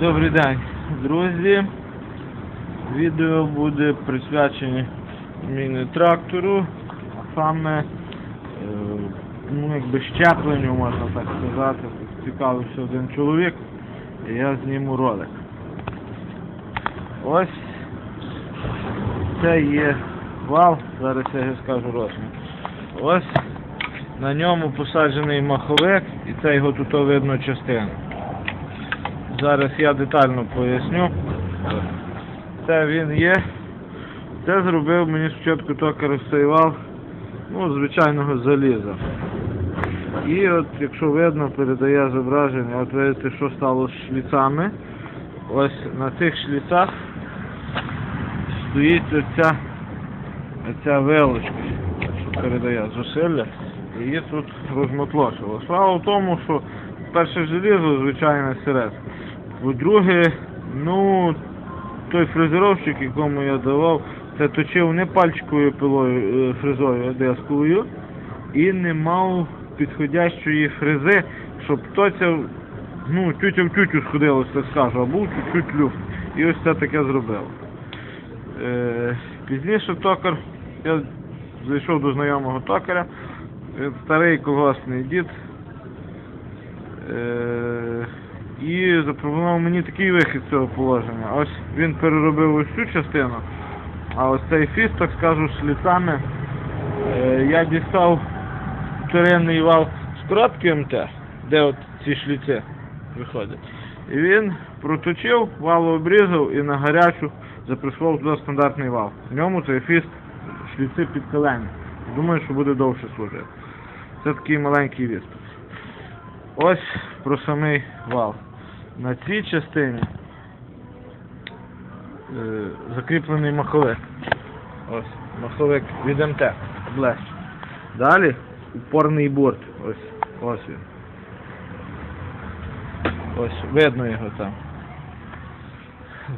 Добрий день, друзі. Відео буде присвячене міні-трактору, а саме е, ну, якби щепленню, можна так сказати. Цікавився один чоловік, і я зніму ролик. Ось це є вал, зараз я скажу розмір. Ось на ньому посаджений маховик і це його тут видно частина. Зараз я детально поясню. Це він є. Це зробив мені спочатку токар вал, ну, звичайного заліза. І от, якщо видно, передає зображення, от видите, що стало з шліцами. Ось на цих шліцах стоїть оця, оця вилочка, що передає зусилля. Її тут розмотлошило. Справа в тому, що перше желізо, звичайне серед. По-друге, ну, той фрезеровщик, якому я давав, це точив не пальчиковою пилою, е, фрезою, а десковою, і не мав підходящої фрези, щоб тоця, ну, тютя в тютю сходилось, так скажу, а був чуть-чуть люфт. І ось це таке зробив. Е, пізніше токар, я зайшов до знайомого токаря, старий колгоспний дід. Е, і запропонував мені такий вихід з цього положення. Ось він переробив ось цю частину, а ось цей фіст, так скажу, шліцами. Е, я дістав вторинний вал з коробки МТ, де от ці шліці виходять. І він проточив, вал обрізав і на гарячу запресував туди стандартний вал. В ньому цей фіст шліци під колені. Думаю, що буде довше служити. Це такий маленький відступ. Ось про самий вал. На цій частині е, закріплений маховик. Ось, маховик від МТ. Блещ. Далі упорний борт. Ось, ось він. Ось, видно його там.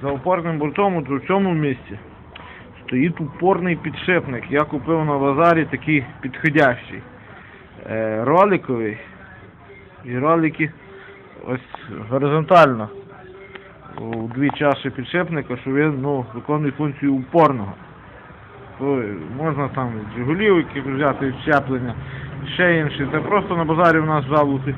За упорним бортом у цьому місці стоїть упорний підшипник. Я купив на базарі такий підходящий. Е, роликовий. І ролики ось горизонтально у дві чаші підшипника, що він ну, виконує функцію упорного. То можна там Жигулів, які взяти щеплення, ще інші. Це просто на базарі у нас в Жабуці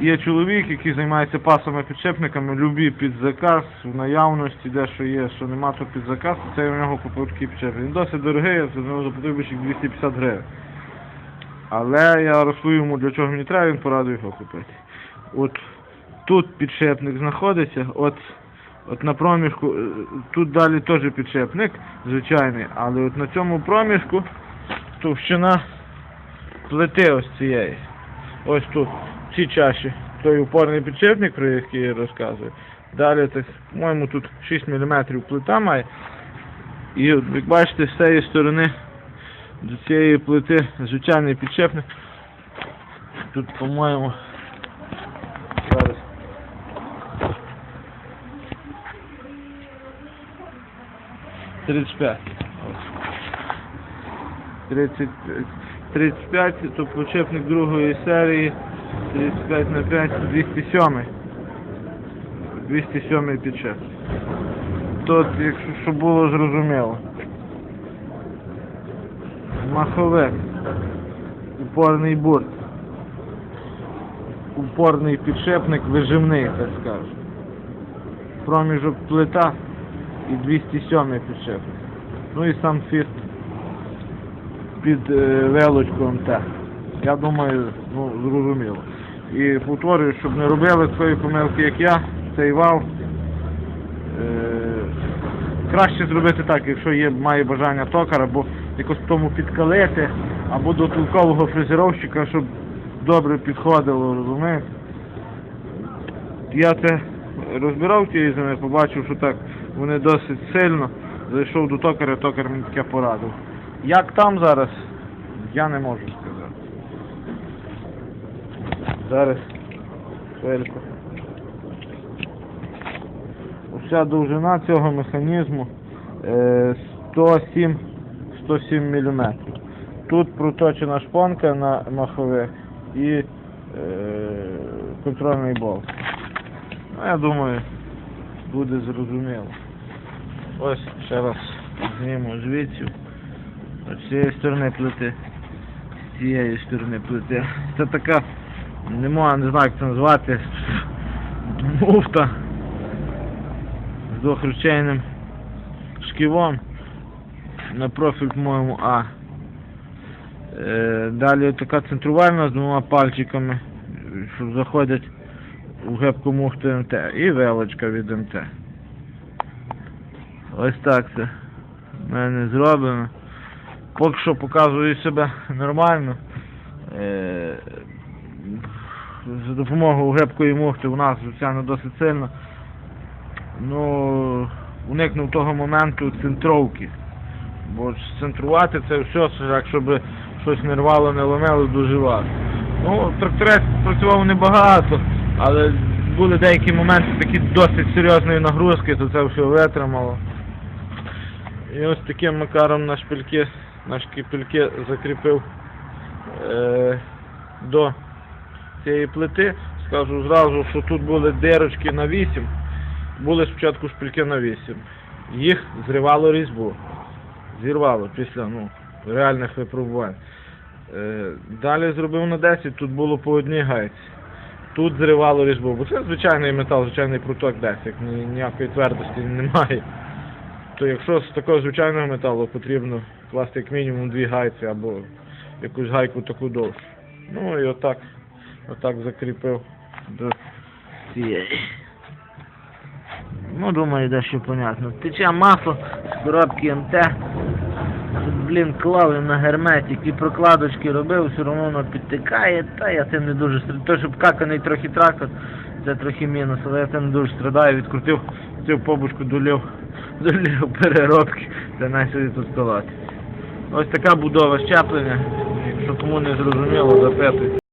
є чоловік, який займається пасами підшипниками, любі під заказ, в наявності, де що є, що нема, то під заказ, це я у нього купив такий підшипник. Він досить дорогий, за нього заплатив більше як 250 гривень. Але я розповів йому, для чого мені треба, він порадив його купити. От тут підшипник знаходиться, от, от на проміжку, е, тут далі теж підшипник, звичайний, але от на цьому проміжку товщина плити ось цієї. Ось тут, в цій чаші, той упорний підшипник, про який я розказую. Далі, по-моєму, тут 6 мм плита має. І як бачите, з цієї сторони до цієї плити звичайний підшипник. Тут, по-моєму, 35. 30, 35, то почепник другої серії 35 на 5, 207. 207 підшеп. Тут, якщо щоб було зрозуміло. Маховик. Упорний бурт. Упорний підшепник, виживний, так скажу. Проміжок плита і 207 підшипник. Ну і сам фіст під е, велочку МТ. Я думаю, ну, зрозуміло. І повторюю, щоб не робили такої помилки, як я, цей вал. Е, краще зробити так, якщо є, має бажання токар, або якось тому підкалити, або до толкового фрезеровщика, щоб добре підходило, розумієте? Я це розбирав ті ізини, побачив, що так вони досить сильно. Зайшов до токаря, токар мені таке порадив. Як там зараз, я не можу сказати. Зараз хвильку. Вся довжина цього механізму е, 107 107 мм. Тут проточена шпонка на маховик і е, контрольний болт. Ну, я думаю, буде зрозуміло. Ось ще раз зніму звідси. З цієї сторони плити. З цієї сторони плити. Це така, не можу, не знаю як це назвати. Муфта. З двохручейним шківом. На профіль, по-моєму, А. Е, далі така центрувальна з двома пальчиками, що заходять у гебку муфти МТ. І велочка від МТ. Ось так це в мене зроблено. Поки що показую себе нормально. Е, за допомогою гебкої муфти у нас, звичайно, досить сильно. Ну, уникнув того моменту центровки. Бо центрувати це все, якщо б щось не рвало, не ломило, дуже важко. Ну, тракторець працював небагато, але були деякі моменти такі досить серйозної нагрузки, то це все витримало. І ось таким макаром на шпильки, на шпильки закріпив е, до цієї плити. Скажу зразу, що тут були дирочки на 8, були спочатку шпильки на 8. Їх зривало різьбу. Зірвало після ну, реальних випробувань. Е, далі зробив на 10, тут було по одній гайці. Тут зривало різьбу, бо це звичайний метал, звичайний пруток 10, ні, ніякої твердості немає. То якщо з такого звичайного металу потрібно класти як мінімум дві гайці або якусь гайку таку довшу. Ну і отак, отак закріпив до цієї. Ну, думаю, дещо понятно. Тече масло з коробки МТ. Блін, клав на герметик і прокладочки робив, все одно воно підтикає, та я цим не дуже страдаю. То, щоб каканий трохи трактор, це трохи мінус, але я цим не дуже страдаю, відкрутив цю побушку, до лів переробки, це найсюди тут ставати. Ось така будова щеплення, якщо кому не зрозуміло, запитуйте.